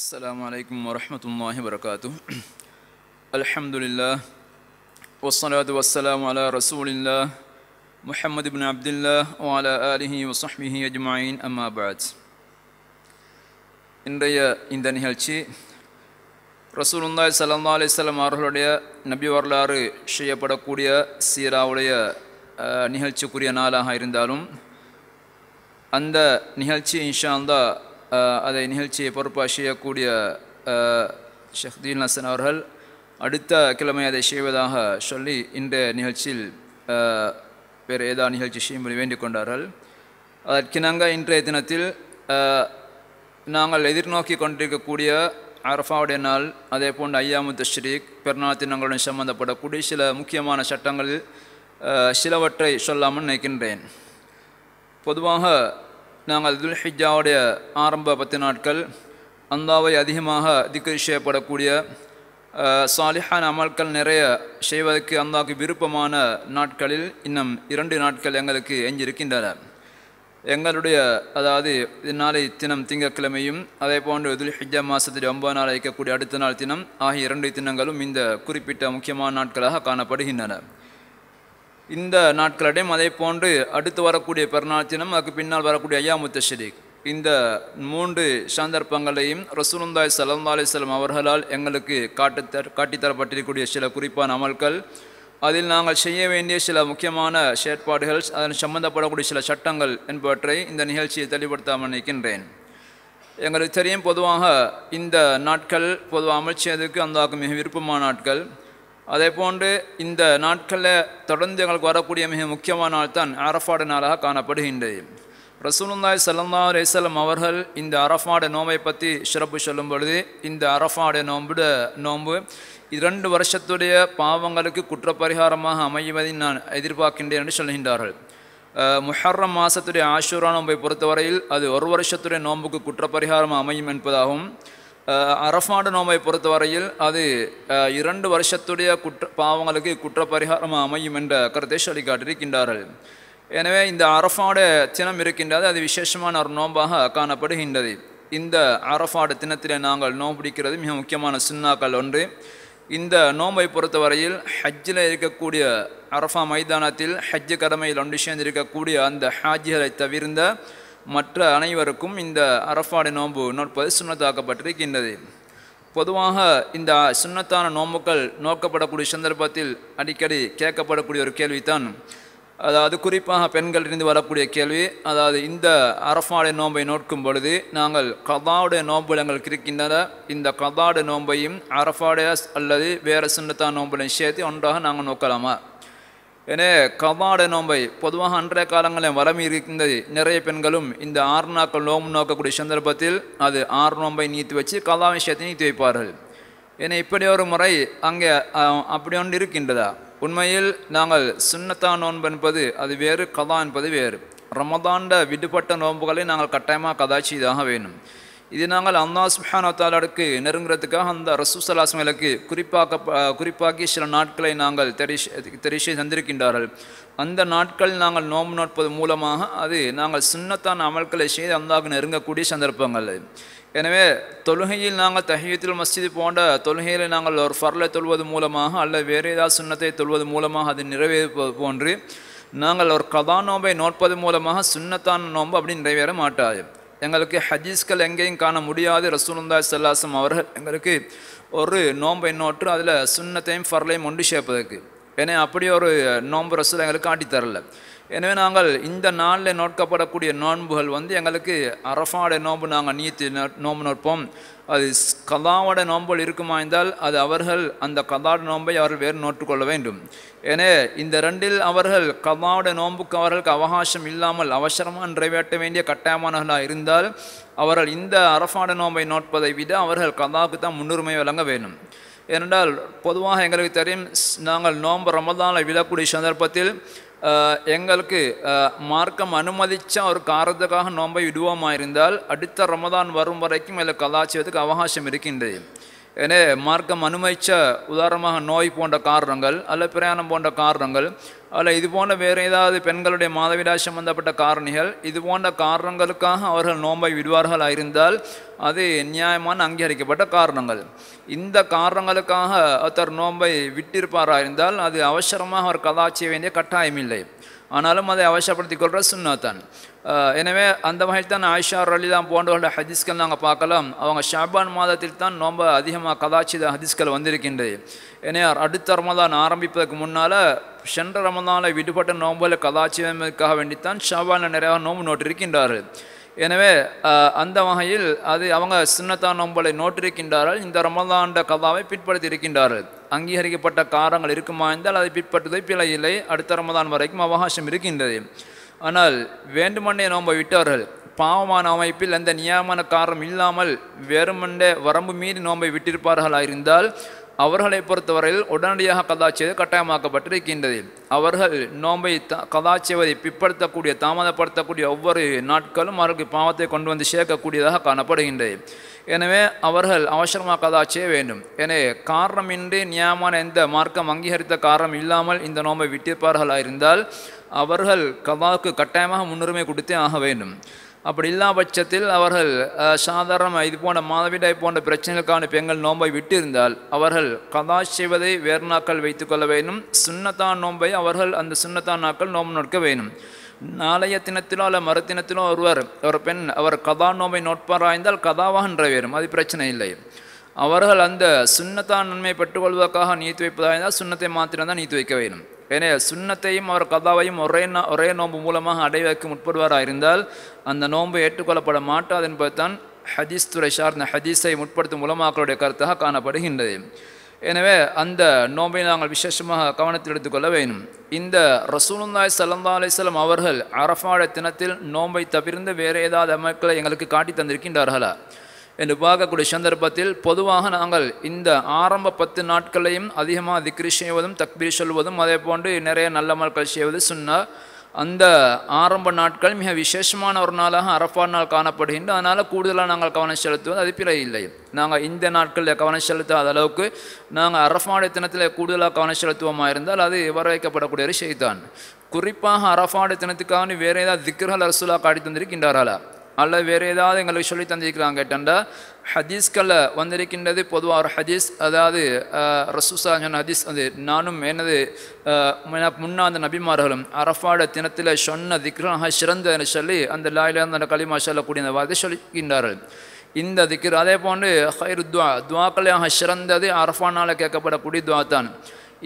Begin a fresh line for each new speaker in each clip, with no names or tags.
السلام عليكم ورحمة الله وبركاته الحمد لله والصلاة والسلام على رسول الله محمد بن عبد الله وعلى آله وصحبه أجمعين أما بعد இன்றைய இந்த நிகழ்ச்சி ரசூலுல்லாய் சல்லா அலிஸ்லாம் அவர்களுடைய நபி வரலாறு செய்யப்படக்கூடிய சீராவுடைய அஹ், நிகழ்ச்சிக்குரிய நாளாக இருந்தாலும் அந்த நிகழ்ச்சி இன்ஷா அல்லா அஹ், அதை நிகழ்ச்சியை பொறுப்பாக செய்யக்கூடிய ஷஹ்தீன் ஹசன் அவர்கள் அடுத்த கிழமை அதை செய்வதாக சொல்லி இந்த நிகழ்ச்சியில் வேறு ஏதாவது நிகழ்ச்சி செய்யும்படி வேண்டிக் கொண்டார்கள். அதற்கிணங்க இன்றைய தினத்தில் நாங்கள் எதிர்நோக்கி கொண்டிருக்கக்கூடிய அரஃபாவுடைய நாள் அதே போன்று ஐயாமு தஷ்ரீக் பெருநாள் தினங்களுடன் சம்பந்தப்படக்கூடிய சில முக்கியமான சட்டங்களில் சிலவற்றை சொல்லாமல் நினைக்கின்றேன். பொதுவாக நாங்கள் துல்ஹிஜாவுடைய ஆரம்ப பத்து நாட்கள் அந்தாவை அதிகமாக திக்ரி செய்யப்படக்கூடிய சாலிஹான் சாலிஹான அமல்கள் நிறைய செய்வதற்கு அந்தாவுக்கு விருப்பமான நாட்களில் இன்னும் இரண்டு நாட்கள் எங்களுக்கு எஞ்சிருக்கின்றன. எங்களுடைய அதாவது நாளை தினம் திங்கட்கிழமையும் அதே போன்று துல்ஹிஜா மாதத்தில் ஒன்பது நாள் வைக்கக்கூடிய அடுத்த நாள் தினம் ஆகிய இரண்டு தினங்களும் இந்த குறிப்பிட்ட முக்கியமான நாட்களாக காணப்படுகின்றன. இந்த நாட்களிடையும் அதே போன்று அடுத்து வரக்கூடிய பெருநாள் தினம் அதுக்கு பின்னால் வரக்கூடிய ஐயாமுத்த ஷரீக் இந்த மூன்று சந்தர்ப்பங்களையும் ரசூலுந்தாய் சல்லா அலிஸ்லாம் அவர்களால் எங்களுக்கு காட்டுத்தர காட்டித்தரப்பட்டிருக்கக்கூடிய சில குறிப்பான அமல்கள். அதில் நாங்கள் செய்ய வேண்டிய சில முக்கியமான செயற்பாடுகள் அதன் சம்பந்தப்படக்கூடிய சில சட்டங்கள் என்பவற்றை இந்த நிகழ்ச்சியை தெளிவுபடுத்தாமல் நிற்கின்றேன் எங்களுக்கு தெரியும் பொதுவாக இந்த நாட்கள் பொதுவாக அமல் அந்த மிக விருப்பமான நாட்கள். அதே போன்று இந்த நாட்களில் தொடர்ந்து எங்களுக்கு வரக்கூடிய மிக முக்கியமான நாள் தான் அரஃபாடு நாளாக காணப்படுகின்றது. ரசூலுல்லாய் சல்லா ரேசலம் அவர்கள் இந்த அரஃபாட நோம்பை பற்றி சிறப்பு சொல்லும் பொழுது இந்த அரஃபாட நோம்புட நோன்பு இரண்டு வருஷத்துடைய பாவங்களுக்கு குற்றப்பரிகாரமாக அமைவதை நான் எதிர்பார்க்கின்றேன் என்று சொல்கின்றார்கள். முஹர்ரம் மாதத்துடைய ஆஷூரா நோன்பை பொறுத்தவரையில் அது ஒரு வருஷத்துடைய நோன்புக்கு குற்றப்பரிகாரம் அமையும் என்பதாகவும் அரஃபாடு நோம்பை பொறுத்தவரையில் அது இரண்டு வருஷத்துடைய குற்ற பாவங்களுக்கு குற்றப்பரிகாரம் அமையும் என்ற கருத்தை சொல்லி காட்டியிருக்கின்றார்கள் எனவே இந்த அரஃபாடு தினம் இருக்கின்றது அது விசேஷமான ஒரு நோன்பாக காணப்படுகின்றது. இந்த அரஃபாடு தினத்திலே நாங்கள் நோன்பு பிடிக்கிறது மிக முக்கியமான சின்னாக்கள் ஒன்று. இந்த நோம்பை பொறுத்தவரையில் ஹஜ்ஜில் இருக்கக்கூடிய அரஃபா மைதானத்தில் ஹஜ்ஜு கடமையில் ஒன்று சேர்ந்திருக்கக்கூடிய அந்த ஹாஜிகளை தவிர்ந்த மற்ற அனைவருக்கும் இந்த அரஃபாடு நோன்பு நோற்பது சுண்ணத்தாக்கப்பட்டிருக்கின்றது பொதுவாக இந்த சுண்ணத்தான நோம்புகள் நோக்கப்படக்கூடிய சந்தர்ப்பத்தில் அடிக்கடி கேட்கப்படக்கூடிய ஒரு கேள்விதான். அதாவது குறிப்பாக பெண்களிலிருந்து வரக்கூடிய கேள்வி அதாவது இந்த அரஃபாடைய நோன்பை நோக்கும் பொழுது நாங்கள் கதாவுடைய நோம்பு எங்களுக்கு இருக்கின்றன இந்த கதாவுடைய நோன்பையும் அரஃபாடைய அல்லது வேறு சுண்ணத்தான நோன்புகளையும் சேர்த்து ஒன்றாக நாங்கள் நோக்கலாமா? எனவே கவாட நோன்பை பொதுவாக அன்றைய காலங்களில் வளமை இருக்கின்றது நிறைய பெண்களும் இந்த ஆறு நாட்கள் நோம்பு நோக்கக்கூடிய சந்தர்ப்பத்தில் அது ஆறு நோன்பை நீத்து வச்சு கதா விஷயத்தை நீத்தி வைப்பார்கள். ஏன்னா இப்படி ஒரு முறை அங்கே அப்படி ஒன்று இருக்கின்றதா? உண்மையில் நாங்கள் சுண்ணத்தா நோன்பு என்பது அது வேறு கதா என்பது வேறு. ரமதாண்ட விடுபட்ட நோன்புகளை நாங்கள் கட்டாயமாக கதா செய்தாக வேணும் இது நாங்கள் அல்லா சுஹானோ நெருங்குறதுக்காக அந்த ரசூசலாசங்களுக்கு குறிப்பாக்க குறிப்பாக்கி சில நாட்களை நாங்கள் தெரிஷ் தெரிஷை தந்திருக்கின்றார்கள். அந்த நாட்கள் நாங்கள் நோம்பு நோட்பது மூலமாக அது நாங்கள் சின்னத்தான அமல்களை செய்து அந்தாக்கு நெருங்கக்கூடிய சந்தர்ப்பங்கள். எனவே தொழுகையில் நாங்கள் தஹியத்தில் மஸ்ஜிது போன்ற தொழுகையில் நாங்கள் ஒரு ஃபர்லை தொழுவது மூலமாக அல்லது வேறு ஏதாவது சுண்ணத்தை தொல்வது மூலமாக அது நிறைவேறுவது போன்று நாங்கள் ஒரு கதா நோம்பை நோட்பது மூலமாக சுண்ணத்தான நோன்பு அப்படி நிறைவேற மாட்டாது. எங்களுக்கு ஹதீஸ்கள் எங்கேயும் காண முடியாது. ரசூலுல்லாஹி ஸல்லல்லாஹு அவர்கள் எங்களுக்கு ஒரு நோன்பை நோற்று அதில் சுண்ணத்தையும் ஃபர்லையும் ஒன்று சேர்ப்பதற்கு. ஏன்னா அப்படி ஒரு நோன்பு ரசூல் எங்களுக்கு காட்டித் தரல எனவே நாங்கள் இந்த நாளில் நோட்கப்படக்கூடிய நோன்புகள் வந்து எங்களுக்கு அரஃபாட நோன்பு நாங்கள் நீத்து நோ- நோன்பு நோட்போம் அது ஸ்- கதாவோட நோன்புகள் இருக்குமா இருந்தால் அது அவர்கள் அந்த கதாட நோன்பை அவர்கள் வேறு நோட்டுக்கொள்ள வேண்டும். எனவே இந்த ரெண்டில் அவர்கள் கதாவோட நோன்புக்கு அவர்களுக்கு அவகாசம் இல்லாமல் அவசரமாக நிறைவேற்ற வேண்டிய கட்டாயமானவர்களாக இருந்தால் அவர்கள் இந்த அரஃபாட நோன்பை நோட்பதை விட அவர்கள் கதாவுக்கு தான் முன்னுரிமை வழங்க வேண்டும். ஏனென்றால் பொதுவாக எங்களுக்கு தெரியும் ஸ்- நாங்கள் நோன்பு ரமதானில் விழக்கூடிய சந்தர்ப்பத்தில் எங்களுக்கு மார்க்கம் அனுமதித்த ஒரு காரணத்துக்காக நோன்பை விடுவோமா இருந்தால் அடுத்த ரமதான் வரும் வரைக்கும் அதில் கலாச்சாரத்துக்கு அவகாசம் இருக்கின்றது. எனவே மார்க்கம் அனுமதிச்ச உதாரணமாக நோய் போன்ற காரணங்கள் அல்ல பிரயாணம் போன்ற காரணங்கள் அல்ல இது போன்ற வேறு ஏதாவது பெண்களுடைய மாதவிடாய் சம்பந்தப்பட்ட காரணிகள் இது போன்ற காரணங்களுக்காக அவர்கள் நோன்பை விடுவார்கள் இருந்தால் அது நியாயமான அங்கீகரிக்கப்பட்ட காரணங்கள். இந்த காரணங்களுக்காக ஒருத்தர் நோன்பை விட்டிருப்பாராக இருந்தால் அது அவசரமாக அவர் கதா செய்ய வேண்டிய கட்டாயம் இல்லை ஆனாலும் அதை அவசரப்படுத்திக் கொள்கிற சுண்ணாத்தான். எனவே அந்த வகையில் தான் ஆயிஷா ரலிதான் போன்றவர்களுடைய ஹதீஸ்கள் நாங்கள் பார்க்கலாம். அவங்க ஷாபான் மாதத்தில் தான் நோம்ப அதிகமாக கதாச்சித ஹதீஸ்கள் வந்திருக்கின்றது. ஏன்னா அடுத்த ரமதான் ஆரம்பிப்பதற்கு முன்னால் சென்ற ரமதானில் விடுபட்ட நோம்பில் கதாச்சிதமுக்காக வேண்டித்தான் ஷாபானில் நிறையா நோம்பு நோட்டிருக்கின்றார் எனவே அந்த வகையில் அது அவங்க சின்னத்தான் நோம்பலை நோட்டிருக்கின்றார்கள் இந்த ரமதாண்ட கதாவை பிற்படுத்தி இருக்கின்றார்கள் அங்கீகரிக்கப்பட்ட காரங்கள் இருக்குமா என்றால் அதை பிற்பட்டதை பிழை இல்லை. அடுத்த ரமதான் வரைக்கும் அவகாசம் இருக்கின்றது. ஆனால் வேண்டுமென்றே நோன்பை விட்டார்கள். பாவமான அமைப்பில் எந்த நியாயமான காரணம் இல்லாமல் வெறுமண்டே வரம்பு மீறி நோன்பை விட்டிருப்பார்களாக இருந்தால் அவர்களை பொறுத்தவரையில் உடனடியாக கதா செய்து கட்டாயமாக்கப்பட்டிருக்கின்றது. அவர்கள் நோன்பை த கதா செய்வதை பிற்படுத்தக்கூடிய தாமதப்படுத்தக்கூடிய ஒவ்வொரு நாட்களும் அவர்களுக்கு பாவத்தை கொண்டு வந்து சேர்க்கக்கூடியதாக காணப்படுகின்றது. எனவே அவர்கள் அவசரமாக கதா செய்ய வேண்டும். எனவே காரணமின்றி நியாயமான எந்த மார்க்கம் அங்கீகரித்த காரணம் இல்லாமல் இந்த நோன்பை விட்டிருப்பார்களாக இருந்தால் அவர்கள் கதாவுக்கு கட்டாயமாக முன்னுரிமை கொடுத்தே ஆக வேண்டும். அப்படி இல்லா பட்சத்தில் அவர்கள் அஹ், சாதாரண இது போன்ற மாதவிடாய் போன்ற பிரச்சனைகளுக்கான பெண்கள் நோன்பை விட்டிருந்தால் அவர்கள் கதா செய்வதை வேறு நாட்கள் வைத்துக்கொள்ள வேண்டும். சுண்ணத்தான் நோன்பை அவர்கள் அந்த சுண்ணத்தான் நாட்கள் நோன்பு நோக்க வேண்டும். நாளைய தினத்திலோ அல்ல மறுதினத்திலோ ஒருவர் ஒரு பெண் அவர் கதா நோன்பை நோட்பாராய்ந்தால் கதாவாக வேறும் அது பிரச்சனை இல்லை. அவர்கள் அந்த சுண்ணத்தான் நன்மை பெற்றுக்கொள்வதற்காக நீத்து வைப்பதாக இருந்தால் சுண்ணத்தை மாத்திரம்தான் நீத்து வைக்க வேண்டும். ஏனே சுண்ணத்தையும் அவர் கதாவையும் ஒரே ஒரே நோன்பு மூலமாக அடைவதற்கு முற்படுவாராக இருந்தால் அந்த நோன்பு ஏற்றுக்கொள்ளப்பட மாட்டாது என்பதுதான் ஹதீஸ் துறை சார்ந்த ஹதீஸை முற்படுத்தும் மூலமாக்களுடைய கருத்தாக காணப்படுகின்றது. எனவே அந்த நோம்பை நாங்கள் விசேஷமாக கவனத்தில் எடுத்துக்கொள்ள வேண்டும். இந்த ரசூலுல்லாய் சல்லா அலிஸ்லாம் அவர்கள் அரஃபாட தினத்தில் நோன்பை தவிர்ந்து வேறு ஏதாவது அமைப்புகளை எங்களுக்கு காட்டி தந்திருக்கின்றார்களா? என்று பார்க்கக்கூடிய சந்தர்ப்பத்தில் பொதுவாக நாங்கள் இந்த ஆரம்ப பத்து நாட்களையும் அதிகமாக திக்ரி செய்வதும் தக்பீர் சொல்வதும் அதே போன்று நிறைய நல்ல மக்கள் செய்வது சொன்னால் அந்த ஆரம்ப நாட்கள் மிக விசேஷமான ஒரு நாளாக அரஃபா நாள் காணப்படுகின்ற அதனால் கூடுதலாக நாங்கள் கவனம் செலுத்துவது அது பிழை இல்லை நாங்கள் இந்த நாட்களில் கவனம் செலுத்தாத அளவுக்கு நாங்கள் அரஃபாடைய தினத்தில் கூடுதலாக கவனம் செலுத்துவோமா இருந்தால் அது வரவேற்கப்படக்கூடிய ஒரு செய்தான். குறிப்பாக அரஃபாடைய தினத்துக்காக வேறு ஏதாவது திக்ர்கள் அரசுலா காட்டி தந்திருக்கின்றார்களா? அல்ல வேறு ஏதாவது எங்களுக்கு சொல்லி தந்திருக்கிறாங்க கேட்டா ஹதீஸ்களில் வந்திருக்கின்றது பொதுவாக ஒரு ஹதீஸ் அதாவது ரசூசா சொன்ன ஹதீஸ் அது. நானும் எனது முன்னா அந்த நபிமார்களும் அரஃபாட தினத்தில் சொன்ன திக்ராக சிறந்ததுன்னு சொல்லி அந்த லாயிலிருந்து அந்த களிமா சொல்லக்கூடிய அந்த வார்த்தை சொல்லிக்கின்றார்கள் இந்த திக்ர் அதே போன்று ஹைரு துவா துவாக்களையாக சிறந்தது அரஃபானால் கேட்கப்படக்கூடிய துவா தான்.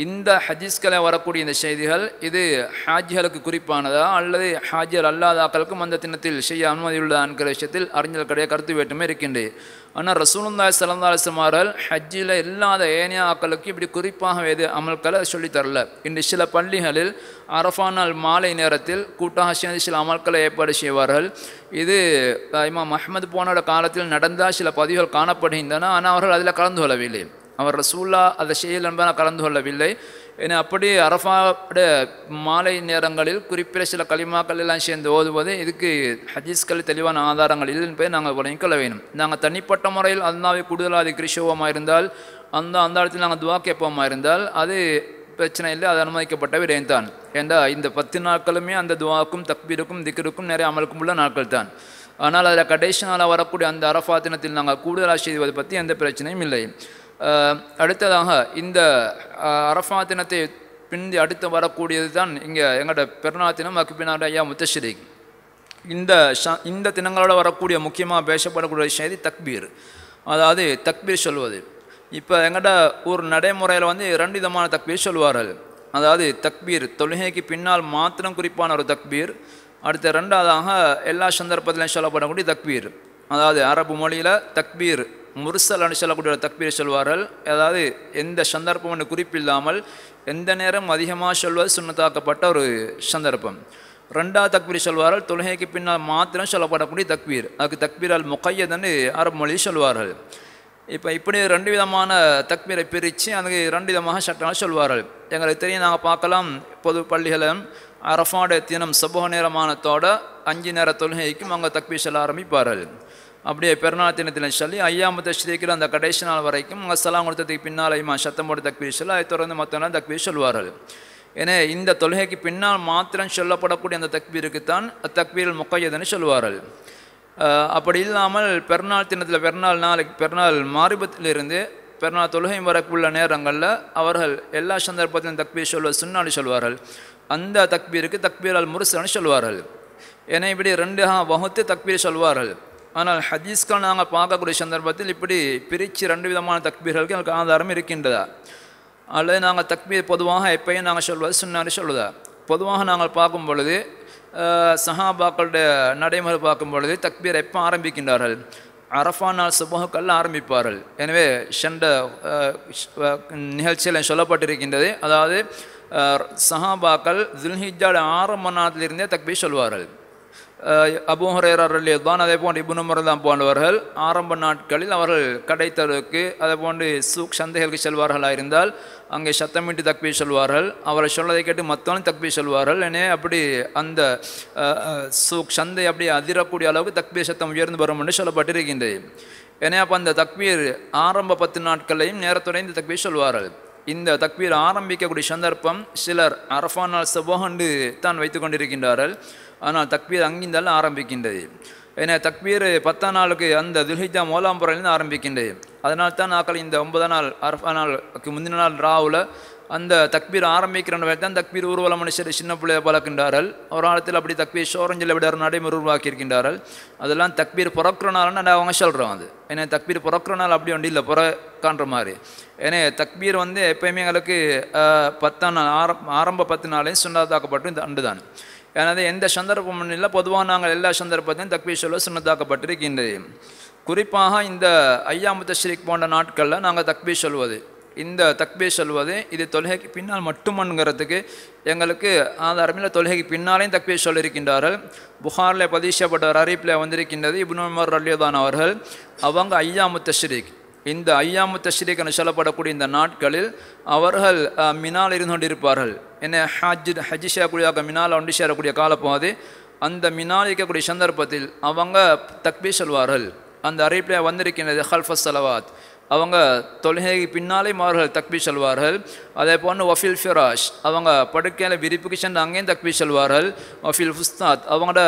இந்த ஹதீஸ்களை வரக்கூடிய இந்த செய்திகள் இது ஹாஜிகளுக்கு குறிப்பானதா அல்லது ஹாஜிகள் அல்லாதாக்களுக்கும் அந்த தினத்தில் செய்ய அனுமதி உள்ளதா என்கிற விஷயத்தில் அறிஞர்களுடைய கருத்து வேற்றுமை இருக்கின்றது. ஆனால் ரசூலுல்லாய் சலந்தாசமார்கள் ஹஜ்ஜில் இல்லாத ஏனைய ஆக்களுக்கு இப்படி குறிப்பாக எது அமல்களை சொல்லித்தரல இன்று சில பள்ளிகளில் அரஃபா நாள் மாலை நேரத்தில் கூட்டாக சேர்ந்து சில அமல்களை ஏற்பாடு செய்வார்கள். இது இமாம் அஹமது போனோட காலத்தில் நடந்த சில பதிவுகள் காணப்படுகின்றன. ஆனால் அவர்கள் அதில் கலந்து கொள்ளவில்லை. அவர் ரசூல்லா அந்த செய்யல் என்பதை கலந்து கொள்ளவில்லை. ஏன்னா அப்படி அரஃபாட மாலை நேரங்களில் குறிப்பிட்ட சில களிமாக்கள் எல்லாம் சேர்ந்து ஓதுவது இதுக்கு ஹஜீஸ்கள் தெளிவான ஆதாரங்கள் இல்லை என்பதை நாங்கள் விளங்கிக் கொள்ள வேண்டும் நாங்கள் தனிப்பட்ட முறையில் அல்லாவை கூடுதலாக அது கிருஷோவமாக இருந்தால் அந்த அந்த இடத்தில் நாங்கள் துவா கேட்போமா இருந்தால் அது பிரச்சனை இல்லை அது அனுமதிக்கப்பட்ட விடயம் தான். ஏண்டா இந்த பத்து நாட்களுமே அந்த துவாக்கும் தக்பீருக்கும் திக்கருக்கும் நிறைய அமலுக்கும் உள்ள நாட்கள் தான். ஆனால் அதில் கடைசி நாளாக வரக்கூடிய அந்த அரஃபா தினத்தில் நாங்கள் கூடுதலாக செய்வது பற்றி எந்த பிரச்சனையும் இல்லை. அடுத்ததாக இந்த அரஃபா தினத்தை பிந்தி அடுத்து வரக்கூடியது தான் இங்கே எங்களோட பெருநா தினம் அக்குபினார் ஐயா முத்தஸ்ரீக் இந்த ஷ இந்த தினங்களோட வரக்கூடிய முக்கியமாக பேசப்படக்கூடிய செய்தி தக்பீர். அதாவது தக்பீர் சொல்வது. இப்போ எங்கள்ட ஒரு நடைமுறையில் வந்து ரெண்டு விதமான தக்பீர் சொல்வார்கள். அதாவது தக்பீர் தொழுகைக்கு பின்னால் மாத்திரம் குறிப்பான ஒரு தக்பீர் அடுத்த ரெண்டாவதாக எல்லா சந்தர்ப்பத்திலையும் சொல்லப்படக்கூடிய தக்பீர். அதாவது அரபு மொழியில் தக்பீர் முர்சல்னு சொல்லக்கூடிய ஒரு தக்பீர் சொல்வார்கள். அதாவது எந்த சந்தர்ப்பம் என்று குறிப்பில்லாமல் எந்த நேரம் அதிகமாக சொல்வது சுண்ணத்தாக்கப்பட்ட ஒரு சந்தர்ப்பம். ரெண்டாவது தக்பீர் சொல்வார்கள் தொழுகைக்கு பின்னால் மாத்திரம் சொல்லப்படக்கூடிய தக்பீர். அதுக்கு தக்பீர் அல் முக்கையதுன்னு அரபு மொழி சொல்வார்கள். இப்போ இப்படி ரெண்டு விதமான தக்பீரை பிரித்து அதுக்கு ரெண்டு விதமாக சட்டங்கள் சொல்வார்கள். எங்களுக்கு தெரியும் நாங்கள் பார்க்கலாம் பொது பள்ளிகளும் அரஃபாட தினம் சபுக நேரமானத்தோட அஞ்சு நேர தொழுகைக்கும் அங்கே தக்பீர் சொல்ல ஆரம்பிப்பார்கள். அப்படியே பெருநாள் தினத்தில் சொல்லி ஐயாம தஷ்ரீக்கில் அந்த கடைசி நாள் வரைக்கும் அங்கே சலாம் கொடுத்ததுக்கு பின்னால் இம்மா சத்தம் போட்டு தக்பீர் சொல்லி அதை தொடர்ந்து மற்ற நாள் தக்பீர் சொல்வார்கள். ஏன்னா இந்த தொழுகைக்கு பின்னால் மாத்திரம் சொல்லப்படக்கூடிய அந்த தக்பீருக்கு தான் தக்பீரில் முக்கையதுன்னு சொல்வார்கள். அப்படி இல்லாமல் பெருநாள் தினத்தில் பெருநாள் நாளைக்கு பெருநாள் மாரிபத்திலிருந்து பெருநாள் தொழுகை வரக்குள்ள நேரங்களில் அவர்கள் எல்லா சந்தர்ப்பத்திலும் தக்பீர் சொல்வது சுன்னாடி சொல்வார்கள். அந்த தக்பீருக்கு தக்பீரால் அல் முருசன்னு சொல்வார்கள். ஏன்னா இப்படி ரெண்டு வகுத்து தக்பீர் சொல்வார்கள். ஆனால் ஹதீஸ்கள் நாங்கள் பார்க்கக்கூடிய சந்தர்ப்பத்தில் இப்படி பிரித்து ரெண்டு விதமான தக்பீர்களுக்கு எனக்கு ஆதாரம் இருக்கின்றதா? அல்லது நாங்கள் தக்பீர் பொதுவாக எப்பயும் நாங்கள் சொல்வது சுன்னாடி சொல்வதா பொதுவாக நாங்கள் பார்க்கும் பொழுது சஹாபாக்களுடைய நடைமுறை பார்க்கும் பொழுது தக்பீர் எப்போ ஆரம்பிக்கின்றார்கள்? அரஃபா நாள் சுபகுக்கல்ல ஆரம்பிப்பார்கள். எனவே சென்ற நிகழ்ச்சியில் சொல்லப்பட்டிருக்கின்றது. அதாவது சஹாபாக்கள் துல்ஹிஜாட ஆரம்ப நாட்டிலிருந்தே தக்பீர் சொல்வார்கள். அபு ஹுரேரர் தான் அதே போன்று இபுன் உமர்தான் போன்றவர்கள். ஆரம்ப நாட்களில் அவர்கள் கடைத்தருக்கு அதே போன்று சூக் சந்தைகளுக்கு செல்வார்களாக இருந்தால் அங்கே சத்தமிட்டு தக்பி சொல்வார்கள். அவரை சொல்லதை கேட்டு மற்றவனும் தக்பி சொல்வார்கள். எனவே அப்படி அந்த சூக் சந்தை அப்படி அதிரக்கூடிய அளவுக்கு தக்பீர் சத்தம் உயர்ந்து வரும் என்று சொல்லப்பட்டிருக்கின்றது. எனவே அப்போ அந்த தக்பீர் ஆரம்ப பத்து நாட்களையும் நேரத்துடன் இந்த தக்பீர் சொல்வார்கள். இந்த தக்பீர் ஆரம்பிக்கக்கூடிய சந்தர்ப்பம் சிலர் அரஃபானால் நாள் செவ்வகண்டு தான் வைத்து கொண்டிருக்கின்றார்கள். ஆனால் தக்பீர் அங்கிருந்தாலும் ஆரம்பிக்கின்றது. ஏன்னா தக்பீர் பத்தாம் நாளுக்கு அந்த துல்ஹிஜா மோலாம் புறையிலிருந்து ஆரம்பிக்கின்றது. அதனால் தான் நாக்கள் இந்த ஒன்பதாம் நாள் அரஃபா நாளுக்கு முந்தின நாள் ராவில் அந்த தக்பீர் ஆரம்பிக்கிற வேலை தான் தக்பீர் ஊர்வல மனுஷர் சின்ன பிள்ளையை பழக்கின்றார்கள் ஒரு காலத்தில் அப்படி தக்பீர் சோரஞ்சில் விட ஒரு நடைமுறை உருவாக்கி இருக்கின்றார்கள். அதெல்லாம் தக்பீர் பிறக்கிற நாள்னு நான் அவங்க சொல்கிறோம் அது. ஏன்னா தக்பீர் பிறக்கிற நாள் அப்படி ஒன்றும் இல்லை புற மாதிரி. ஏன்னா தக்பீர் வந்து எப்பயுமே எங்களுக்கு பத்தாம் நாள் ஆரம் ஆரம்ப பத்து நாளையும் சுண்டாதாக்கப்பட்டு இந்த அண்டு தான் எனது எந்த சந்தர்ப்பமும் இல்லை. பொதுவாக நாங்கள் எல்லா சந்தர்ப்பத்தையும் தக்பீர் சொல்ல சுண்ணத்தாக்கப்பட்டிருக்கின்றது. குறிப்பாக இந்த ஐயாமு தஷ்ரீக் போன்ற நாட்களில் நாங்கள் தக்பி சொல்வது. இந்த தக்பீர் சொல்வது இது தொழுகைக்கு பின்னால் மட்டுமன்கிறதுக்கு எங்களுக்கு ஆதாரமில்லை. தொழுகைக்கு பின்னாலேயும் தக்பீர் சொல்லியிருக்கின்றார்கள் புகாரில் பதிஷப்பட்ட ஒரு அறிவிப்பில் வந்திருக்கின்றது இப்னு உமர் அவர்கள். அவங்க ஐயாமு தஷ்ரீக் இந்த ஐயாமு தஷ்ரீக் என சொல்லப்படக்கூடிய இந்த நாட்களில் அவர்கள் மினால் இருந்து கொண்டிருப்பார்கள். என்ன ஹஜ் ஹஜ் செய்யக்கூடிய மினால் ஒன்று சேரக்கூடிய காலப்போது அந்த மினால் இருக்கக்கூடிய சந்தர்ப்பத்தில் அவங்க தக்பீர் சொல்வார்கள். அந்த அறிவிப்பில் வந்திருக்கின்றது ஹல்ஃபஸ் சலவாத் அவங்க தொழுகைக்கு பின்னாலே அவர்கள் தக்பி சொல்வார்கள். அதே போன்று வஃபில் ஃபிராஷ் அவங்க படுக்கையில் விரிப்புக்கு சென்று அங்கேயும் தக்பி சொல்வார்கள். வஃபில் ஃபுஸ்தாத் அவங்களோட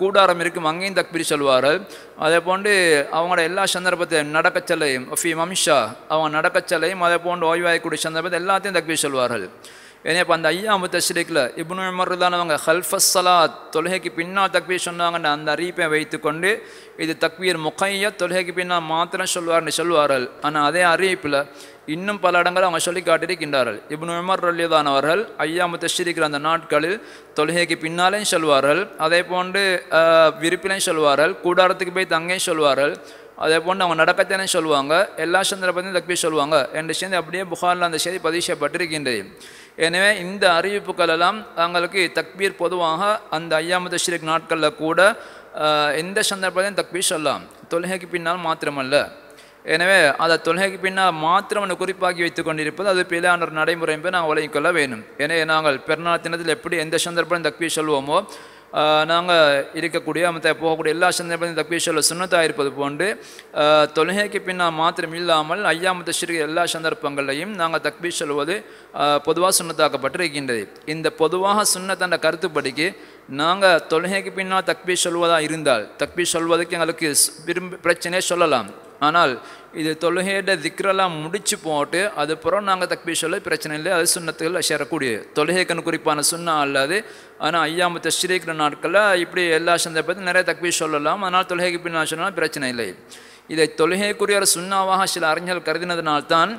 கூடாரம் இருக்கும் அங்கேயும் தக்பி சொல்வார்கள். அதே போன்று அவங்களோட எல்லா சந்தர்ப்பத்தையும் நடக்கச்சலையும் வஃபி மம்ஷா அவங்க நடக்கச்சலையும் அதே போன்று ஓய்வாயக்கூடிய சந்தர்ப்பத்தை எல்லாத்தையும் தக்பி சொல்வார்கள். ஏன்னா இப்போ அந்த ஐயாமு தஷ்ரீக்கில் இப்னு உமர் தான் அவங்க ஹல்ஃபஸ் சலாத் தொழுகைக்கு பின்னால் தக்பீர் சொன்னாங்கன்னு அந்த அறிவிப்பை வைத்துக்கொண்டு இது தக்பீர் முக்கைய தொழுகைக்கு பின்னால் மாத்திரம் சொல்வார்னு சொல்வார்கள். ஆனால் அதே அறிவிப்பில் இன்னும் பல இடங்கள் அவங்க சொல்லி காட்டியிருக்கின்றார்கள். இப்னு உமர் ரல்லிதான் அவர்கள் ஐயாமு அந்த நாட்களில் தொழுகைக்கு பின்னாலேயும் சொல்வார்கள். அதே போன்று விருப்பிலையும் சொல்வார்கள். கூடாரத்துக்கு போய் தங்கையும் சொல்வார்கள். அதே போன்று அவங்க நடக்கத்தானே சொல்லுவாங்க எல்லா சந்தர்ப்பத்தையும் தக்பீர் சொல்லுவாங்க என்ற செய்தி அப்படியே புகாரில் அந்த செய்தி பதிவு செய்யப்பட்டிருக்கின்றது. எனவே இந்த அறிவிப்புகள் எல்லாம் அவங்களுக்கு தக்பீர் பொதுவாக அந்த ஐயாமது ஷிரிக் நாட்களில் கூட எந்த சந்தர்ப்பத்தையும் தக்பீர் சொல்லலாம் தொழுகைக்கு பின்னால் மாத்திரமல்ல. எனவே அதை தொழுகைக்கு பின்னால் மாத்திரம் ஒன்று குறிப்பாக்கி வைத்து கொண்டிருப்பது அது பிழையான ஒரு நடைமுறை என்பதை நாங்கள் வழங்கிக் வேண்டும். எனவே நாங்கள் பெருநாள் தினத்தில் எப்படி எந்த சந்தர்ப்பம் தக்பீர் சொல்லுவோமோ நாங்கள் இருக்கக்கூடிய மற்ற போகக்கூடிய எல்லா சந்தர்ப்பத்தையும் தக்பீர் சொல்ல சுண்ணத்தாக இருப்பது போன்று ஆஹ், தொழுகைக்கு பின்னால் மாத்திரம் இல்லாமல் ஐயாமத்து ஸ்ரீ எல்லா சந்தர்ப்பங்களையும் நாங்கள் தக்பீர் சொல்வது பொதுவாக சுண்ணத்தாக்கப்பட்டிருக்கின்றது. இந்த பொதுவாக சுண்ணத்தண்ட கருத்துப்படிக்கு நாங்கள் தொழுகைக்கு பின்னால் தக்பீர் சொல்வதாக இருந்தால் தக்பீர் சொல்வதற்கு எங்களுக்கு விரும்பி பிரச்சனையே சொல்லலாம். ஆனால் இது தொழுகையோட திக்ரெல்லாம் முடிச்சு போட்டு அதுப்புறம் நாங்கள் தக்பீர் சொல்ல பிரச்சனை இல்லை அது சுண்ணத்துகள் சேரக்கூடிய தொழுகைக்கன் குறிப்பான சுண்ணா அல்லது ஆனால் ஐயாம தஸ்ரீக்கிற நாட்களில் இப்படி எல்லா சந்தர்ப்பத்தையும் நிறைய தக்பீர் சொல்லலாம் ஆனால் தொழுகைக்கு பின்னால் சொன்னால் பிரச்சனை இல்லை. இதை தொழுகைக்குரிய ஒரு சுண்ணாவாக சில அறிஞர்கள் கருதினதுனால்தான்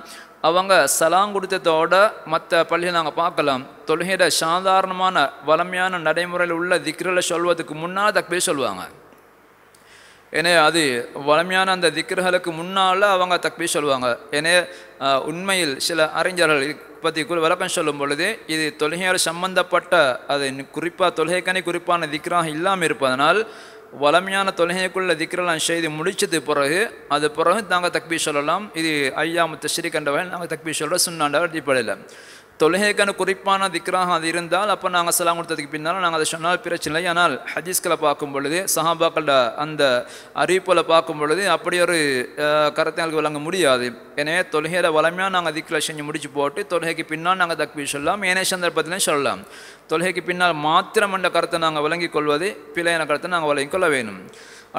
அவங்க சலாம் கொடுத்ததோட மற்ற பள்ளியை நாங்கள் பார்க்கலாம். தொழுகையோட சாதாரணமான வளமையான நடைமுறையில் உள்ள திக்ரில் சொல்வதுக்கு முன்னால் தக்பீர் சொல்லுவாங்க. ஏன்னா அது வளமையான அந்த திக்ர்களுக்கு முன்னால் அவங்க தக்பீர் சொல்லுவாங்க. ஏன்னா உண்மையில் சில அறிஞர்கள் பற்றி குறி விளக்கம் சொல்லும் பொழுது இது தொழுகையால் சம்பந்தப்பட்ட அது குறிப்பாக தொழுகைக்கனி குறிப்பான திக்ராக இல்லாமல் இருப்பதனால் வளமையான தொழுகைக்குள்ள திக்ரெல்லாம் செய்து முடித்தது பிறகு அது பிறகு நாங்கள் தக்பீர் சொல்லலாம். இது ஐயா தஸ்ரீ கண்டவன் நாங்கள் தக்பீர் சொல்கிற சுண்ணாண்டவர் அடிப்படையில். தொழுகைக்கான குறிப்பான திக்ராக அது இருந்தால் அப்போ நாங்கள் சலாம் கொடுத்ததுக்கு பின்னால் நாங்கள் அதை சொன்னால் பிரச்சனை இல்லை. ஆனால் ஹதீஸ்களை பார்க்கும் பொழுது சஹாபாக்கள அந்த அறிவிப்பில் பார்க்கும் பொழுது அப்படி ஒரு கருத்தை எங்களுக்கு வழங்க முடியாது. எனவே தொழுகையில் வளமையாக நாங்கள் திக்கில் செஞ்சு முடிச்சு போட்டு தொழுகைக்கு பின்னால் நாங்கள் தக்பீர் சொல்லலாம். ஏனைய சந்தர்ப்பத்திலையும் சொல்லலாம். தொழுகைக்கு பின்னால் மாத்திரம் என்ற கருத்தை நாங்கள் விளங்கிக் கொள்வது பிழையான கருத்தை நாங்கள் விளங்கிக் கொள்ள வேணும்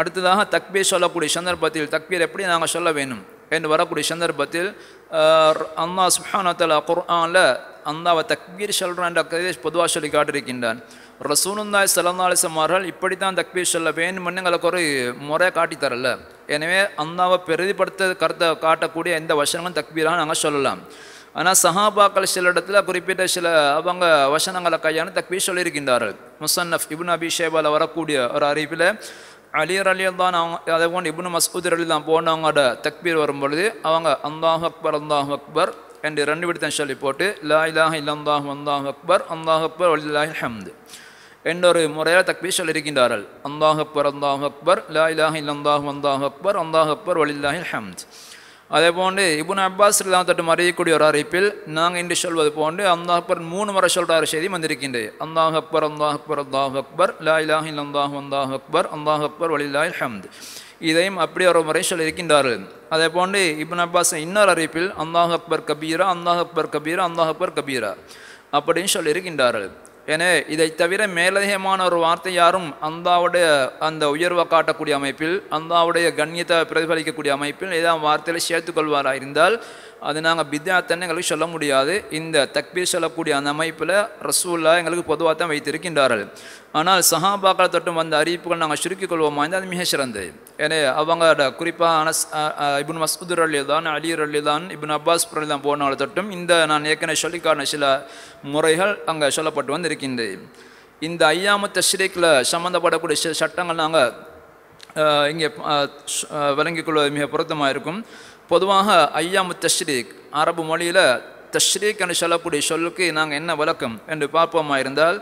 அடுத்ததாக தக்பீர் சொல்லக்கூடிய சந்தர்ப்பத்தில் தக்பீர் எப்படி நாங்கள் சொல்ல வேணும் என்று வரக்கூடிய சந்தர்ப்பத்தில் அல்லா சுஹானத்தில் குர்ஆனில் அந்தாவை தக்பீர் சொல்கிறான்ற கதை பொதுவாக சொல்லி காட்டியிருக்கின்றான் ரசூனுந்தாய் சலந்தாலிசம் இப்படி தான் தக்பீர் சொல்ல வேணும்னு எங்களுக்கு ஒரு முறை காட்டித்தரல எனவே அந்தாவை பெரிதிப்படுத்த கருத்தை காட்டக்கூடிய எந்த வசனங்களும் தக்பீராக நாங்கள் சொல்லலாம் ஆனால் சஹாபாக்கள் சில இடத்துல குறிப்பிட்ட சில அவங்க வசனங்களை கையாண்டு தக்பீர் சொல்லியிருக்கின்றார்கள் முசன்னஃப் இபுன் அபி ஷேபால வரக்கூடிய ஒரு அறிவிப்பில் அலி அலியல்தான் அவங்க அதே போன்று இப்னு மசூத் அலி தான் போனவங்களோட தக்பீர் வரும்பொழுது அவங்க அந்தாஹ் அக்பர் அந்தாஹ் அக்பர் என்று ரெண்டு விடத்தையும் சொல்லி போட்டு லா இலாஹ இல்லந்தாஹ் அந்தாஹ் அக்பர் அந்தாஹ் அக்பர் அலிலாஹ் ஹம்து என்றொரு முறையாக தக்பீர் சொல்லியிருக்கின்றார்கள் அந்தாஹ் அக்பர் அந்தாஹ் அக்பர் லா இலாஹ இல்லந்தாஹ் அந்தாஹ் அக்பர் அந்தாஹ் அக்பர் அலில்லாஹ் ஹம்த் அதே போன்று இபுன் அப்பாஸ் இல்லாம தொட்டு மறையக்கூடிய ஒரு அறிப்பில் நாங்கள் இன்று சொல்வது போன்று அல்லாஹ் அக்பர் மூணு முறை சொல்கிற செய்தி வந்திருக்கின்றது. அல்லாஹ் அக்பர் அல்லாஹ் அக்பர் அல்லாஹு அக்பர் லா இல் இல்லல்லாஹு அந்தாஹ் அக்பர் அல்லாஹு அக்பர் வலில்லாஹில் ஹம்த் இதையும் அப்படி ஒரு முறை சொல்லியிருக்கின்றார்கள். அதே போன்று இப்னு அப்பாஸ் இன்னொரு அறிவிப்பில் அல்லாஹ் அக்பர் கபீரா அல்லாஹ் அக்பர் கபீரா அல்லாஹ் அக்பர் கபீரா அப்படின்னு சொல்லியிருக்கின்றார்கள். எனவே இதை தவிர மேலதிகமான ஒரு வார்த்தை யாரும் அந்தாவுடைய அந்த உயர்வை காட்டக்கூடிய அமைப்பில் அந்தாவுடைய கண்ணியத்தை பிரதிபலிக்கக்கூடிய அமைப்பில் ஏதாவது வார்த்தையில் சேர்த்துக்கொள்வாராக இருந்தால் அது நாங்கள் பித்யாத்தன்னு எங்களுக்கு சொல்ல முடியாது. இந்த தக்பீர் சொல்லக்கூடிய அந்த அமைப்பில் ரசூல்லா எங்களுக்கு பொதுவாக தான் வைத்திருக்கின்றார்கள். ஆனால் சஹாபாக்கள் தொட்டும் வந்த அறிவிப்புகள் நாங்கள் சுருக்கிக் கொள்வோமா? அது மிக சிறந்தது. ஏன்னா அவங்களோட குறிப்பாக அனஸ் இபின் மசூதர் அலி தான் அலி தான் இபின் அப்பாஸ் அலி தான் போனவங்களை தொட்டும் இந்த நான் ஏற்கனவே சொல்லிக்கான சில முறைகள் அங்கே சொல்லப்பட்டு வந்திருக்கின்றது. இந்த ஐயாமு தஷ்ரீக்கில் சம்மந்தப்படக்கூடிய சில சட்டங்கள் நாங்கள் இங்கே விளங்கிக் கொள்வது மிக பொருத்தமாக இருக்கும். பொதுவாக ஐயாமு தஷ்ரீக் அரபு மொழியில் தஷ்ரீக் என்று சொல்லக்கூடிய சொல்லுக்கு நாங்கள் என்ன விளக்கம் என்று பார்ப்போமா இருந்தால்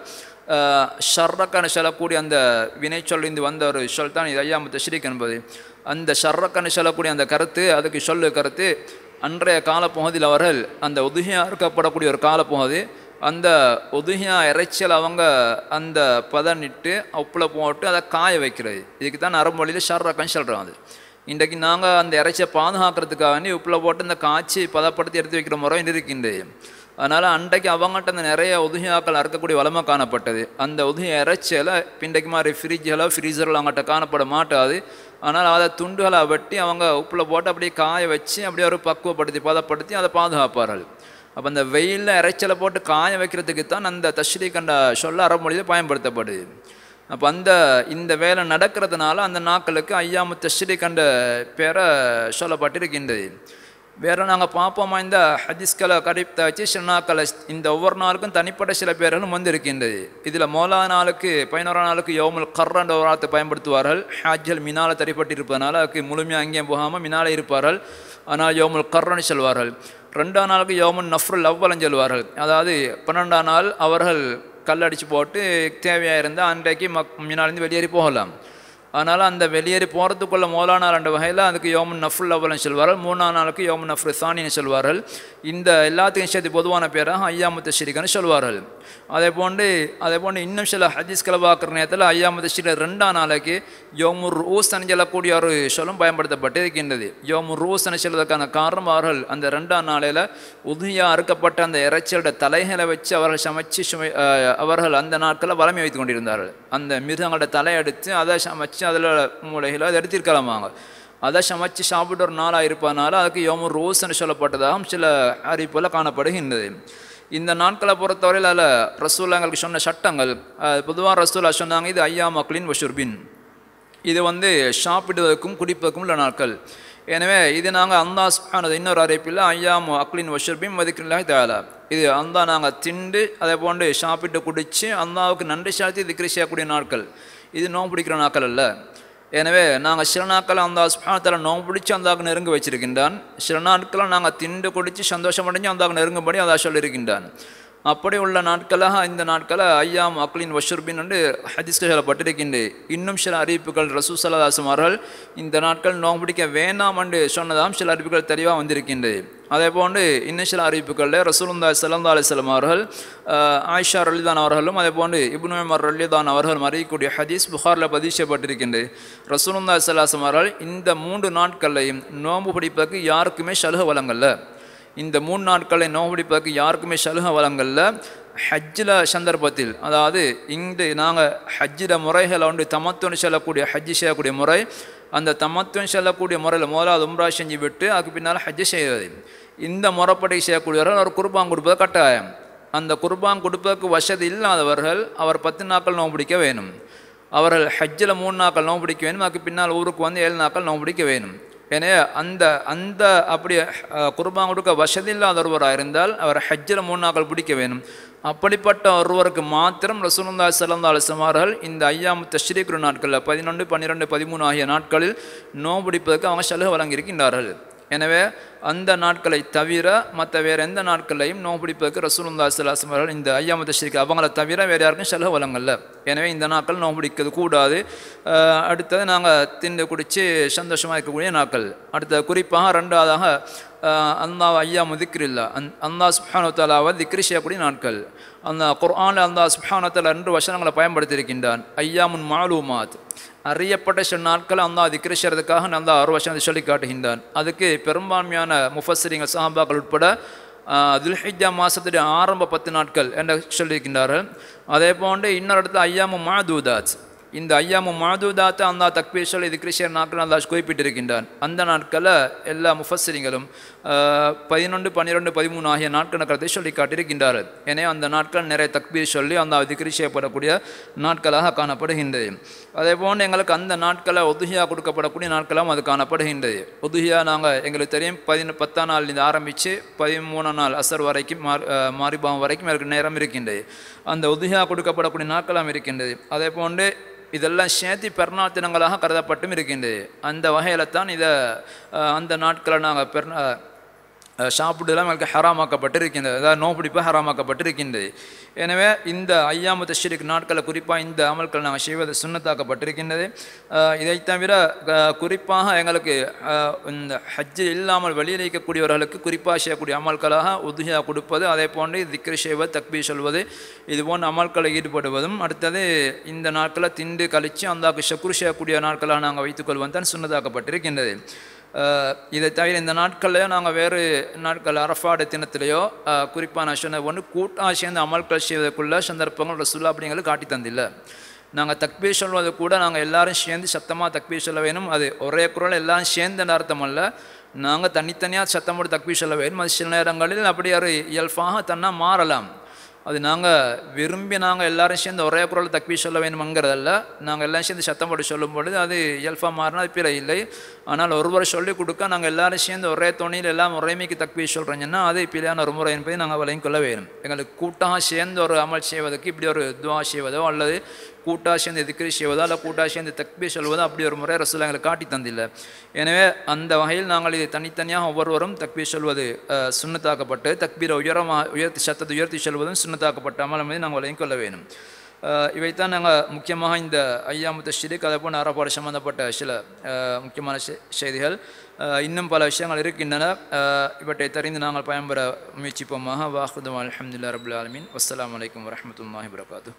ஷர்ரக்கன்னு சொல்லக்கூடிய அந்த வினை சொல்லிந்து வந்த ஒரு சொல் தான் இது ஐயாமு தஷ்ரீக் என்பது. அந்த ஷர்ரக்கன்னு சொல்லக்கூடிய அந்த கருத்து அதுக்கு சொல்லு கருத்து அன்றைய காலப்பகுதியில் அவர்கள் அந்த உதுகியா இருக்கப்படக்கூடிய ஒரு காலப்பகுதி அந்த உதுகியா இறைச்சல் அவங்க அந்த பதனிட்டு உப்பில் போட்டு அதை காய வைக்கிறது. இதுக்கு தான் அரபொழியில் ஷர்ரக்கன்னு சொல்கிறோம் அது. இன்றைக்கு நாங்கள் அந்த இறைச்சியை பாதுகாக்கிறதுக்காக வேண்டி உப்பில் போட்டு இந்த காய்ச்சி பதப்படுத்தி எடுத்து வைக்கிற முறை இருக்கின்றது அதனால் அன்றைக்கு அவங்கள்ட்ட அந்த நிறைய உதவியாக்கள் அறுக்கக்கூடிய வளமாக காணப்பட்டது. அந்த உதவி இறைச்சியில் இன்றைக்கு மாதிரி ஃப்ரிட்ஜில் ஃப்ரீசரில் அவங்ககிட்ட காணப்பட மாட்டாது. ஆனால் அதை துண்டுகளை வெட்டி அவங்க உப்பில் போட்டு அப்படியே காய வச்சு அப்படியே ஒரு பக்குவப்படுத்தி பதப்படுத்தி அதை பாதுகாப்பார்கள். அப்போ அந்த வெயிலில் இறைச்சலை போட்டு காய வைக்கிறதுக்கு தான் அந்த தஸ்ரீ கண்ட சொல்ல அறமொழியில் பயன்படுத்தப்படுது. அப்போ அந்த இந்த வேலை நடக்கிறதுனால அந்த நாட்களுக்கு ஐயாமுத்த ஸ்ரீ கண்ட பேரை சொல்லப்பட்டிருக்கின்றது. வேறு நாங்கள் பார்ப்போமா இந்த ஹதீஸ்களை கடித்த வச்சு சில நாட்களை இந்த ஒவ்வொரு நாளுக்கும் தனிப்பட்ட சில பேர்களும் வந்திருக்கின்றது. இதில் மோலா நாளுக்கு பதினோரா நாளுக்கு யோமுல் கர்ரன்ற ஒரு வார்த்தை பயன்படுத்துவார்கள். ஹாஜல் மினால தரிப்பட்டிருப்பதனால அதுக்கு முழுமையாக அங்கேயும் போகாமல் மினால இருப்பார்கள். ஆனால் யோமுல் கர்ரன்னு சொல்வார்கள். ரெண்டாம் நாளுக்கு யோமன் நஃப்ருல் அவ்வளம் சொல்வார்கள். அதாவது பன்னெண்டாம் நாள் அவர்கள் கல்லடிச்சு போட்டு தேவையாக இருந்தால் அன்றைக்கு மக் மினாலேருந்து வெளியேறி போகலாம். அதனால் அந்த வெளியேறி போகிறதுக்குள்ள மோலான ரெண்டு வகையில் அதுக்கு யோமன் நஃபுல் அவ்வளம் சொல்வார்கள். மூணாம் நாளுக்கு யோமன் நஃப்ரு சானின்னு சொல்வார்கள். இந்த எல்லாத்துக்கும் சேர்த்து பொதுவான பேராக ஐயாமுத்த ஷிரிகன்னு சொல்வார்கள். அதே போன்று அதே போன்று இன்னும் சில ஹதீஸ்களை பார்க்குற நேரத்தில் ஐயாமது ஷிரி ரெண்டாம் நாளைக்கு யோமுர் ரூஸ்ன்னு சொல்லக்கூடிய ஒரு சொல்லும் பயன்படுத்தப்பட்டு இருக்கின்றது யோமுர் ரூஸ்ன்னு சொல்வதற்கான காரணம் அவர்கள் அந்த ரெண்டாம் நாளையில் உதவியாக அறுக்கப்பட்ட அந்த இறைச்சலோட தலைகளை வச்சு அவர்கள் சமைச்சு சுமை அவர்கள் அந்த நாட்களில் வளமை வைத்து கொண்டிருந்தார்கள். அந்த மிருகங்களோட தலையெடுத்து அதை சமைச்சு அதில் மூளைகளை அதை எடுத்திருக்கலாமாங்க. அதை சமைச்சு சாப்பிட்டு ஒரு நாளாக இருப்பதனால அதுக்கு யோமு ரோஸ்ன்னு சொல்லப்பட்டதாகவும் சில அறிவிப்பில் காணப்படுகின்றது. இந்த நாட்களை பொறுத்தவரையில் அதில் ரசூல்லா எங்களுக்கு சொன்ன சட்டங்கள் பொதுவாக ரசூல்லா சொன்னாங்க இது ஐயா மக்களின் வஷுர்பின் இது வந்து சாப்பிடுவதற்கும் குடிப்பதற்கும் உள்ள நாட்கள். எனவே இது நாங்கள் அந்தா ஆனது இன்னொரு அறிவிப்பில் ஐயா அக்லின் வஷுர்பின் மதிக்கில்லாஹி தேவை இது அந்தா நாங்கள் திண்டு அதை போன்று சாப்பிட்டு குடித்து அந்தாவுக்கு நன்றி செலுத்தி திக்ரி செய்யக்கூடிய நாட்கள். இது நோன் பிடிக்கிற நாட்கள் அல்ல. எனவே நாங்கள் சில நாட்களை அந்த சுபானத்தில் நோம்பு பிடிச்சி அந்தாவுக்கு நெருங்க வச்சிருக்கின்றான். சில நாட்களை நாங்கள் திண்டு குடித்து சந்தோஷமடைஞ்சு அந்தாவுக்கு நெருங்கும்படி அதை சொல்லியிருக்கின்றான் அப்படி உள்ள நாட்களாக இந்த நாட்களை ஐயாம் அக்லின் வஷுர்பின் என்று ஹதீஸ்கள் சொல்லப்பட்டிருக்கின்றது இன்னும் சில அறிவிப்புகள் ரசூசல்லாசுமார்கள் இந்த நாட்கள் நோம்பு பிடிக்க வேண்டாம் என்று சொன்னதாம் சில அறிவிப்புகள் தெளிவாக வந்திருக்கின்றது. அதே போன்று இன்னும் சில அறிவிப்புகளில் ரசூலுந்தா ஸல்லல்லாஹு அலைஹி அவர்கள் ஆயிஷா ரலிதான் அவர்களும் அதே போன்று இப்னு உமர் ரலிதான் அவர்களும் அறியக்கூடிய ஹதீஸ் புகாரில் பதிவு செய்யப்பட்டிருக்கின்றது ரசூலுல்லாஹி ஸல்லல்லாஹு அவர்கள் இந்த மூன்று நாட்களையும் நோன்பு பிடிப்பதற்கு யாருக்குமே சலுகை வழங்கல்ல இந்த மூணு நாட்களை நோன்பு பிடிப்பதற்கு யாருக்குமே சலுகை வழங்கல்ல ஹஜ்ஜில் சந்தர்ப்பத்தில் அதாவது இங்கு நாங்கள் ஹஜ்ஜில் முறைகளை ஒன்று தமத்துவம் செல்லக்கூடிய ஹஜ்ஜி செய்யக்கூடிய முறை அந்த தமத்துவம் செல்லக்கூடிய முறையில் முதலாவது உம்ரா செஞ்சு விட்டு அதுக்கு பின்னால் ஹஜ்ஜி செய்வது இந்த முறைப்படி செய்யக்கூடியவர்கள் அவர் குர்பான் கொடுப்பது கட்டாயம். அந்த குர்பான் கொடுப்பதற்கு வசதி இல்லாதவர்கள் அவர் பத்து நாட்கள் நோன்பு பிடிக்க வேணும் அவர்கள் ஹஜ்ஜில் மூணு நாட்கள் நோன்பு பிடிக்க வேணும் அதுக்கு பின்னால் ஊருக்கு வந்து ஏழு நாட்கள் நோன்பு பிடிக்க வேணும் எனவே அந்த அந்த அப்படி அஹ், குர்பான் கொடுக்க வசதி இல்லாத ஒருவராக இருந்தால் அவர் ஹஜ்ஜில் மூணு நாட்கள் பிடிக்க வேணும் அப்படிப்பட்ட ஒருவருக்கு மாத்திரம் ரசூலுல்லா ஸல்லல்லாஹு அலைஹி இந்த ஐயாமுத்த தஷ்ரீக்குரு நாட்களில் பதினொன்று பன்னிரெண்டு பதிமூணு ஆகிய நாட்களில் நோம்பிடிப்பதற்கு அவங்க சலுகை வழங்கியிருக்கின்றார்கள். எனவே அந்த நாட்களை தவிர மற்ற வேறு எந்த நாட்களையும் நோன்பு பிடிப்பதற்கு ரசூலுல்லா அவர்கள் இந்த ஐயாமு தஷ்ரீக்கு அவங்கள தவிர வேறு யாருக்கும் செலவு வழங்கல்ல எனவே இந்த நாட்கள் நோன்பு பிடிக்கிறது கூடாது. அடுத்தது நாங்கள் திண்டு குடித்து சந்தோஷமாக இருக்கக்கூடிய நாட்கள். அடுத்தது குறிப்பாக ரெண்டாவதாக அந்தா ஐயா முதிக்கிறில்லா அந் அல்லாஹ் சுப்ஹானு தாலாவை திக்ரி செய்யக்கூடிய நாட்கள். அந்த குர்ஆனில் அந்த சுஹானத்தில் ரெண்டு வசனங்களை பயன்படுத்தியிருக்கின்றான். ஐயாமுன் மாலூமாத். அறியப்பட்ட சில நாட்களை அந்த திக்ரி நான் அந்த ஆறு வசனத்தை சொல்லி காட்டுகின்றான். அதுக்கு பெரும்பான்மையான முஃபஸ்ஸரிங்கள் சஹாபாக்கள் உட்பட துல்ஹிஜா மாதத்துடைய ஆரம்ப பத்து நாட்கள் என்று சொல்லியிருக்கின்றார்கள். அதே போன்று இன்னொரு இடத்துல ஐயாமு மாதூதாத். இந்த ஐயாமு மாதூதாத்தை அந்த தக்பீர் சொல்லி இது கிறிஸ்டியன் நாட்கள் அந்த குறிப்பிட்டிருக்கின்றான். அந்த நாட்களில் எல்லா முஃபஸ்ரிங்களும் பதினொன்று பன்னிரெண்டு பதிமூணு ஆகிய நாட்கள் நகரத்தை சொல்லி காட்டியிருக்கின்றார் எனவே அந்த நாட்கள் நிறைய தக்பீர் சொல்லி அந்த திக்ரி செய்யப்படக்கூடிய நாட்களாக காணப்படுகின்றது. அதே போன்று எங்களுக்கு அந்த நாட்களை ஒதுகியா கொடுக்கப்படக்கூடிய நாட்களாகவும் அது காணப்படுகின்றது. ஒதுகியா நாங்கள் எங்களுக்கு தெரியும் பதின பத்தாம் நாள் இது ஆரம்பித்து பதிமூணாம் நாள் அசர் வரைக்கும் மாறி மாரிபாவம் வரைக்கும் எனக்கு நேரம் இருக்கின்றது. அந்த ஒதுகியாக கொடுக்கப்படக்கூடிய நாட்களாகவும் இருக்கின்றது. அதே போன்று இதெல்லாம் சேர்த்து பெருநாள் தினங்களாக கருதப்பட்டும் இருக்கின்றது. அந்த வகையில் தான் இதை அந்த நாட்களை நாங்கள் பெருநா சாப்பிடுதலாம் எங்களுக்கு ஹராமாக்கப்பட்டிருக்கின்றது அதாவது நோபிடிப்பு ஹராமாக்கப்பட்டிருக்கின்றது எனவே இந்த ஐயாமு தஷ்ரீக் நாட்களை குறிப்பாக இந்த அமல்கள் நாங்கள் செய்வது சுண்ணத்தாக்கப்பட்டிருக்கின்றது இதை தவிர குறிப்பாக எங்களுக்கு இந்த ஹஜ்ஜு இல்லாமல் வெளியில் இருக்கக்கூடியவர்களுக்கு குறிப்பாக செய்யக்கூடிய அமல்களாக உதுகியா கொடுப்பது அதே போன்று திக்ரி செய்வது தக்பி சொல்வது இது போன்ற அமல்களை ஈடுபடுவதும். அடுத்தது இந்த நாட்களை திண்டு கழித்து அந்த ஷக்குரு செய்யக்கூடிய நாட்களாக நாங்கள் வைத்துக்கொள்வது தான் சுண்ணதாக்கப்பட்டிருக்கின்றது இதை தவிர இந்த நாட்களில் நாங்கள் வேறு நாட்கள் அரஃபாடு தினத்திலேயோ குறிப்பாக நான் சொன்ன ஒன்று கூட்டாக சேர்ந்து அமல்கள் செய்வதற்குள்ள சந்தர்ப்பங்கள் ரசுல்லா அப்படிங்கிறது காட்டி தந்தில்லை. நாங்கள் தக்பீர் சொல்வது கூட நாங்கள் எல்லாரும் சேர்ந்து சத்தமாக தக்பீர் சொல்ல வேணும். அது ஒரே குரல் எல்லாரும் சேர்ந்த அர்த்தம் அல்ல. நாங்கள் தனித்தனியாக சத்தமோடு தக்பீர் சொல்ல வேணும். அது சில நேரங்களில் அப்படி ஒரு இயல்பாக தன்னால் மாறலாம். அது நாங்கள் விரும்பி நாங்கள் எல்லாரும் சேர்ந்து ஒரே குரல் தக்வி சொல்ல வேணுமங்கிறதல்ல. நாங்கள் எல்லாம் சேர்ந்து சத்தம் போட்டு சொல்லும் பொழுது அது இயல்பாக மாறினா அது பிற இல்லை. ஆனால் ஒருவர் சொல்லிக் கொடுக்க நாங்கள் எல்லாரும் சேர்ந்து ஒரே துணியில் எல்லாம் ஒரேமைக்கு தக்வி சொல்கிறீங்கன்னா அது பிழையான ஒரு முறை என்பதை நாங்கள் விளங்கிக் கொள்ள வேணும் எங்களுக்கு கூட்டாக சேர்ந்து ஒரு அமல் செய்வதற்கு இப்படி ஒரு துவா செய்வதோ அல்லது கூட்டாக சேர்ந்து திக்ரி செய்வதோ அல்ல கூட்டாக சேர்ந்து தக்பி சொல்வதோ? அப்படி ஒரு முறை ரசூல் எங்களுக்கு காட்டி தந்தில்லை. எனவே அந்த வகையில் நாங்கள் இதை தனித்தனியாக ஒவ்வொருவரும் தக்பி சொல்வது சுண்ணத்தாக்கப்பட்டு தக்பீரை உயரமாக உயர்த்தி சத்தத்தை உயர்த்தி சொல்வதும் சுண்ணத்தாக்கப்பட்ட அமல் நாங்கள் விளங்கிக் கொள்ள வேணும் இவைத்தான் நாங்கள் முக்கியமாக இந்த ஐயாமுத்த ஷிரிக் அதை போன்ற அறப்பாடு சம்மந்தப்பட்ட சில முக்கியமான செய்திகள். இன்னும் பல விஷயங்கள் இருக்கின்றன. இவற்றை தெரிந்து நாங்கள் பயன்பெற முயற்சிப்போமாக. வாஹுதம் அலமதுல்லா ரபுல் ஆலமின். வஸ்லாம் வலைக்கம் வரஹ்மத்துல்லாஹி வரகாத்து